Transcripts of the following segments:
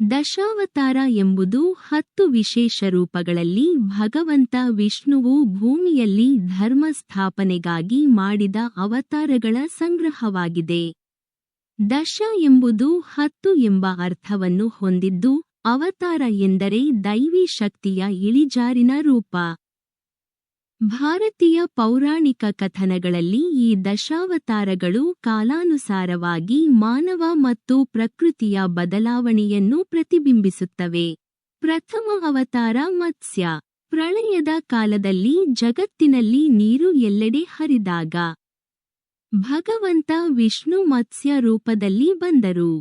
ದಶಾವತಾರ ಎಂಬುದು ಹತ್ತು ವಿಶೇಷ ರೂಪಗಳಲ್ಲಿ ಭಗವಂತ ವಿಷ್ಣುವು ಭೂಮಿಯಲ್ಲಿ ಧರ್ಮ ಸ್ಥಾಪನೆಗಾಗಿ ಮಾಡಿದ ಅವತಾರಗಳ ಸಂಗ್ರಹವಾಗಿದೆ. ದಶ ಎಂಬುದು ಹತ್ತು ಎಂಬ ಅರ್ಥವನ್ನು ಹೊಂದಿದ್ದು, ಅವತಾರ ಎಂದರೆ ದೈವಿ ಶಕ್ತಿಯ ಇಳಿಜಾರಿನ ರೂಪ. ಭಾರತೀಯ ಪೌರಾಣಿಕ ಕಥನಗಳಲ್ಲಿ ಈ ದಶಾವತಾರಗಳು ಕಾಲಾನುಸಾರವಾಗಿ ಮಾನವ ಮತ್ತು ಪ್ರಕೃತಿಯ ಬದಲಾವಣೆಯನ್ನು ಪ್ರತಿಬಿಂಬಿಸುತ್ತವೆ. ಪ್ರಥಮ ಅವತಾರ ಮತ್ಸ್ಯ. ಪ್ರಳಯದ ಕಾಲದಲ್ಲಿ ಜಗತ್ತಿನಲ್ಲಿ ನೀರು ಎಲ್ಲೆಡೆ ಹರಿದಾಗ ಭಗವಂತ ವಿಷ್ಣು ಮತ್ಸ್ಯ ರೂಪದಲ್ಲಿ ಬಂದರು.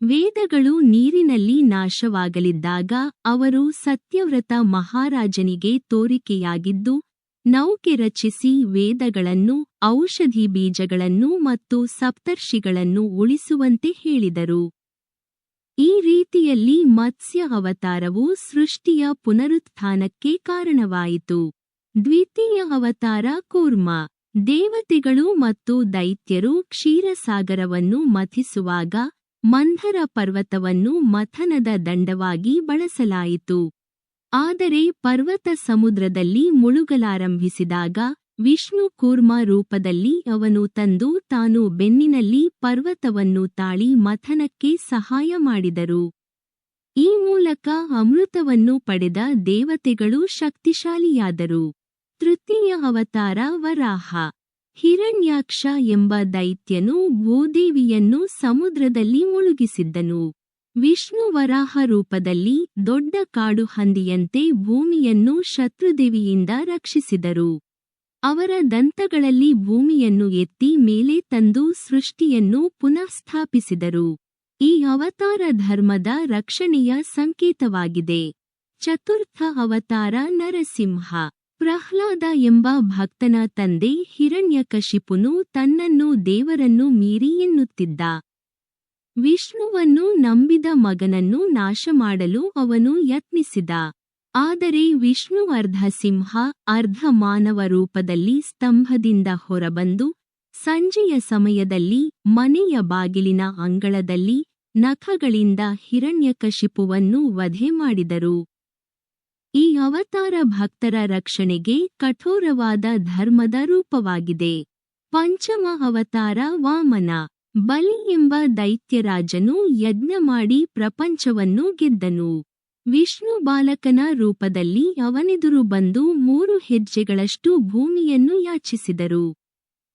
ವೇದಗಳು ನೀರಿನಲ್ಲಿ ನಾಶವಾಗಲಿದ್ದಾಗ ಅವರು ಸತ್ಯವ್ರತ ಮಹಾರಾಜನಿಗೆ ತೋರಿಕೆಯಾಗಿದ್ದು ನೌಕೆ ರಚಿಸಿ ವೇದಗಳನ್ನು, ಔಷಧಿ ಬೀಜಗಳನ್ನು ಮತ್ತು ಸಪ್ತರ್ಷಿಗಳನ್ನು ಉಳಿಸುವಂತೆ ಹೇಳಿದರು. ಈ ರೀತಿಯಲ್ಲಿ ಮತ್ಸ್ಯ ಅವತಾರವು ಸೃಷ್ಟಿಯ ಪುನರುತ್ಥಾನಕ್ಕೆ ಕಾರಣವಾಯಿತು. ದ್ವಿತೀಯ ಅವತಾರ ಕೂರ್ಮ. ದೇವತೆಗಳು ಮತ್ತು ದೈತ್ಯರು ಕ್ಷೀರಸಾಗರವನ್ನು ಮಥಿಸುವಾಗ ಮಂಧರ ಪರ್ವತವನ್ನು ಮಥನದ ದಂಡವಾಗಿ ಬಳಸಲಾಯಿತು. ಆದರೆ ಪರ್ವತ ಸಮುದ್ರದಲ್ಲಿ ಮುಳುಗಲಾರಂಭಿಸಿದಾಗ ವಿಷ್ಣು ಕೂರ್ಮ ರೂಪದಲ್ಲಿ ಅವನು ತಂದು ತಾನು ಬೆನ್ನಿನಲ್ಲಿ ಪರ್ವತವನ್ನು ತಾಳಿ ಮಥನಕ್ಕೆ ಸಹಾಯ ಮಾಡಿದರು. ಈ ಮೂಲಕ ಅಮೃತವನ್ನು ಪಡೆದ ದೇವತೆಗಳು ಶಕ್ತಿಶಾಲಿಯಾದರು. ತೃತೀಯ ಅವತಾರ ವರಾಹ. ಹಿರಣ್ಯಾಕ್ಷ ಎಂಬ ದೈತ್ಯನು ಭೂದೇವಿಯನ್ನು ಸಮುದ್ರದಲ್ಲಿ ಮುಳುಗಿಸಿದ್ದನು. ವಿಷ್ಣು ವರಾಹ ರೂಪದಲ್ಲಿ ದೊಡ್ಡ ಕಾಡು ಹಂದಿಯಂತೆ ಭೂಮಿಯನ್ನು ಶತ್ರುದೇವಿಯಿಂದ ರಕ್ಷಿಸಿದರು. ಅವರ ದಂತಗಳಲ್ಲಿ ಭೂಮಿಯನ್ನು ಎತ್ತಿ ಮೇಲೆ ತಂದು ಸೃಷ್ಟಿಯನ್ನು ಪುನಃ ಸ್ಥಾಪಿಸಿದರು ಈ ಅವತಾರ ಧರ್ಮದ ರಕ್ಷಣೆಯ ಸಂಕೇತವಾಗಿದೆ. ಚತುರ್ಥ ಅವತಾರ ನರಸಿಂಹ. ಪ್ರಹ್ಲಾದ ಎಂಬ ಭಕ್ತನ ತಂದೆ ಹಿರಣ್ಯಕಶಿಪುನು ತನ್ನನ್ನು ದೇವರನ್ನು ಮೀರಿ ಎನ್ನುತ್ತಿದ್ದ. ವಿಷ್ಣುವನ್ನು ನಂಬಿದ ಮಗನನ್ನು ನಾಶ ಮಾಡಲು ಅವನು ಯತ್ನಿಸಿದ. ಆದರೆ ವಿಷ್ಣು ಅರ್ಧ ಸಿಂಹ ಅರ್ಧ ಮಾನವ ರೂಪದಲ್ಲಿ ಸ್ತಂಭದಿಂದ ಹೊರಬಂದು, ಸಂಜೆಯ ಸಮಯದಲ್ಲಿ ಮನೆಯ ಬಾಗಿಲಿನ ಅಂಗಳದಲ್ಲಿ ನಖಗಳಿಂದ ಹಿರಣ್ಯಕಶಿಪುವನ್ನು ವಧೆ ಮಾಡಿದರು. ಈ ಅವತಾರ ಭಕ್ತರ ರಕ್ಷಣೆಗೆ ಕಠೋರವಾದ ಧರ್ಮದ ರೂಪವಾಗಿದೆ. ಪಂಚಮ ಅವತಾರ ವಾಮನ. ಬಲಿ ಎಂಬ ದೈತ್ಯರಾಜನು ಯಜ್ಞ ಮಾಡಿ ಪ್ರಪಂಚವನ್ನು ಗೆದ್ದನು. ವಿಷ್ಣು ಬಾಲಕನ ರೂಪದಲ್ಲಿ ಅವನೆದುರು ಬಂದು ಮೂರು ಹೆಜ್ಜೆಗಳಷ್ಟು ಭೂಮಿಯನ್ನು ಯಾಚಿಸಿದರು.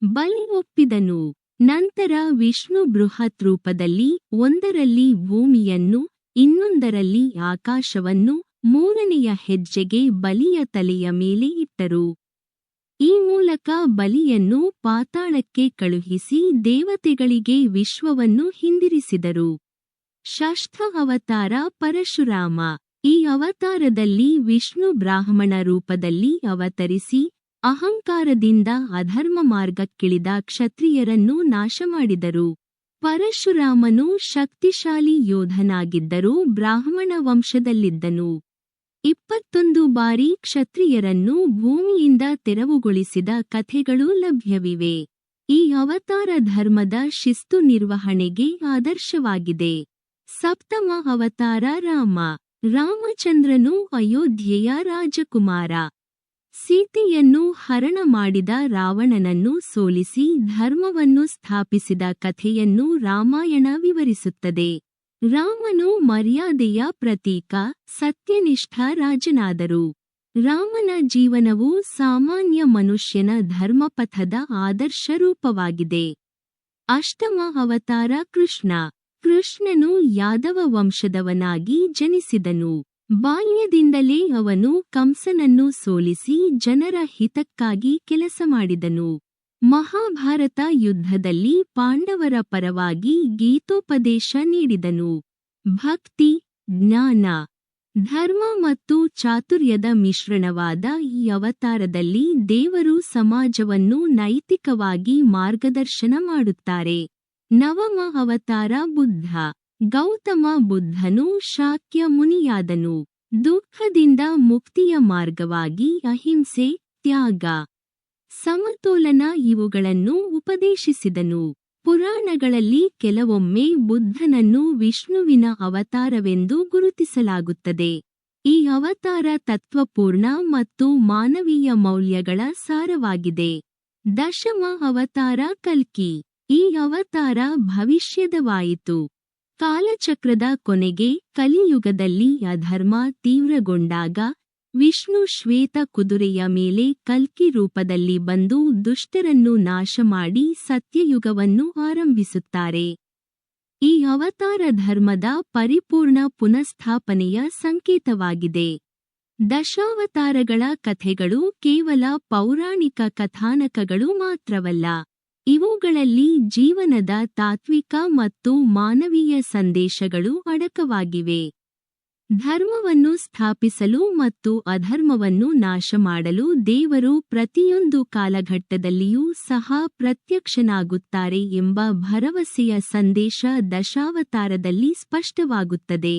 ಬಲಿ ಒಪ್ಪಿದನು. ನಂತರ ವಿಷ್ಣು ಬೃಹತ್ ರೂಪದಲ್ಲಿ ಒಂದರಲ್ಲಿ ಭೂಮಿಯನ್ನು, ಇನ್ನೊಂದರಲ್ಲಿ ಆಕಾಶವನ್ನು, ಮೂರನೆಯ ಹೆಜ್ಜೆಗೆ ಬಲಿಯ ತಲೆಯ ಮೇಲೆ ಇಟ್ಟರು. ಈ ಮೂಲಕ ಬಲಿಯನ್ನು ಪಾತಾಳಕ್ಕೆ ಕಳುಹಿಸಿ ದೇವತೆಗಳಿಗೆ ವಿಶ್ವವನ್ನು ಹಿಂದಿರಿಸಿದರು. ಷಷ್ಠ ಅವತಾರ ಪರಶುರಾಮ. ಈ ಅವತಾರದಲ್ಲಿ ವಿಷ್ಣು ಬ್ರಾಹ್ಮಣ ರೂಪದಲ್ಲಿ ಅವತರಿಸಿ ಅಹಂಕಾರದಿಂದ ಅಧರ್ಮ ಮಾರ್ಗಕ್ಕಿಳಿದ ಕ್ಷತ್ರಿಯರನ್ನು ನಾಶ ಮಾಡಿದರು ಪರಶುರಾಮನು ಶಕ್ತಿಶಾಲಿ ಯೋಧನಾಗಿದ್ದರೂ ಬ್ರಾಹ್ಮಣ ವಂಶದಲ್ಲಿದ್ದನು. ಇಪ್ಪತ್ತೊಂದು ಬಾರಿ ಕ್ಷತ್ರಿಯರನ್ನು ಭೂಮಿಯಿಂದ ತೆರವುಗೊಳಿಸಿದ ಕಥೆಗಳು ಲಭ್ಯವಿವೆ. ಈ ಅವತಾರ ಧರ್ಮದ ಶಿಸ್ತು ನಿರ್ವಹಣೆಗೆ ಆದರ್ಶವಾಗಿದೆ. ಸಪ್ತಮ ಅವತಾರ ರಾಮ. ರಾಮಚಂದ್ರನು ಅಯೋಧ್ಯೆಯ ರಾಜಕುಮಾರ. ಸೀತೆಯನ್ನು ಹರಣ ಮಾಡಿದ ರಾವಣನನ್ನು ಸೋಲಿಸಿ ಧರ್ಮವನ್ನು ಸ್ಥಾಪಿಸಿದ ಕಥೆಯನ್ನು ರಾಮಾಯಣ ವಿವರಿಸುತ್ತದೆ. ರಾಮನು ಮರ್ಯಾದೆಯ ಪ್ರತೀಕ, ಸತ್ಯನಿಷ್ಠ ರಾಜನಾದರು. ರಾಮನ ಜೀವನವು ಸಾಮಾನ್ಯ ಮನುಷ್ಯನ ಧರ್ಮಪಥದ ಆದರ್ಶ ರೂಪವಾಗಿದೆ. ಅಷ್ಟಮ ಅವತಾರ ಕೃಷ್ಣ. ಕೃಷ್ಣನು ಯಾದವ ವಂಶದವನಾಗಿ ಜನಿಸಿದನು. ಬಾಲ್ಯದಿಂದಲೇ ಅವನು ಕಂಸನನ್ನು ಸೋಲಿಸಿ ಜನರ ಹಿತಕ್ಕಾಗಿ ಕೆಲಸ ಮಾಡಿದನು. ಮಹಾಭಾರತ ಯುದ್ಧದಲ್ಲಿ ಪಾಂಡವರ ಪರವಾಗಿ ಗೀತೋಪದೇಶ ನೀಡಿದನು. ಭಕ್ತಿ, ಜ್ಞಾನ, ಧರ್ಮ ಮತ್ತು ಚಾತುರ್ಯದ ಮಿಶ್ರಣವಾದ ಈ ಅವತಾರದಲ್ಲಿ ದೇವರು ಸಮಾಜವನ್ನು ನೈತಿಕವಾಗಿ ಮಾರ್ಗದರ್ಶನ ಮಾಡುತ್ತಾರೆ. ನವಮ ಅವತಾರ ಬುದ್ಧ. ಗೌತಮ ಬುದ್ಧನು ಶಾಕ್ಯ ಮುನಿಯಾದನು. ದುಃಖದಿಂದ ಮುಕ್ತಿಯ ಮಾರ್ಗವಾಗಿ ಅಹಿಂಸೆ, ತ್ಯಾಗ ಸಮತೋಲನ ಇವುಗಳನ್ನು ಉಪದೇಶಿಸಿದನು. ಪುರಾಣಗಳಲ್ಲಿ ಕೆಲವೊಮ್ಮೆ ಬುದ್ಧನನ್ನು ವಿಷ್ಣುವಿನ ಅವತಾರವೆಂದು ಗುರುತಿಸಲಾಗುತ್ತದೆ. ಈ ಅವತಾರ ತತ್ವಪೂರ್ಣ ಮತ್ತು ಮಾನವೀಯ ಮೌಲ್ಯಗಳ ಸಾರವಾಗಿದೆ. ದಶಮ ಅವತಾರ ಕಲ್ಕಿ. ಈ ಅವತಾರ ಭವಿಷ್ಯದವಾಯಿತು. ಕಾಲಚಕ್ರದ ಕೊನೆಗೆ ಕಲಿಯುಗದಲ್ಲಿ ಅಧರ್ಮ ತೀವ್ರಗೊಂಡಾಗ ವಿಷ್ಣು ಶ್ವೇತ ಕುದುರೆಯ ಮೇಲೆ ಕಲ್ಕಿ ರೂಪದಲ್ಲಿ ಬಂದು ದುಷ್ಟರನ್ನು ನಾಶ ಮಾಡಿ ಸತ್ಯಯುಗವನ್ನು ಆರಂಭಿಸುತ್ತಾರೆ. ಈ ಅವತಾರ ಧರ್ಮದ ಪರಿಪೂರ್ಣ ಪುನಃಸ್ಥಾಪನೆಯ ಸಂಕೇತವಾಗಿದೆ. ದಶಾವತಾರಗಳ ಕಥೆಗಳು ಕೇವಲ ಪೌರಾಣಿಕ ಕಥಾನಕಗಳು ಮಾತ್ರವಲ್ಲ, ಇವುಗಳಲ್ಲಿ ಜೀವನದ ತಾತ್ವಿಕ ಮತ್ತು ಮಾನವೀಯ ಸಂದೇಶಗಳು ಅಡಕವಾಗಿವೆ. ಧರ್ಮವನ್ನು ಸ್ಥಾಪಿಸಲು ಮತ್ತು ಅಧರ್ಮವನ್ನು ನಾಶ ಮಾಡಲು ದೇವರು ಪ್ರತಿಯೊಂದು ಕಾಲಘಟ್ಟದಲ್ಲಿಯೂ ಸಹ ಪ್ರತ್ಯಕ್ಷನಾಗುತ್ತಾರೆ ಎಂಬ ಭರವಸೆಯ ಸಂದೇಶ ದಶಾವತಾರದಲ್ಲಿ ಸ್ಪಷ್ಟವಾಗುತ್ತದೆ.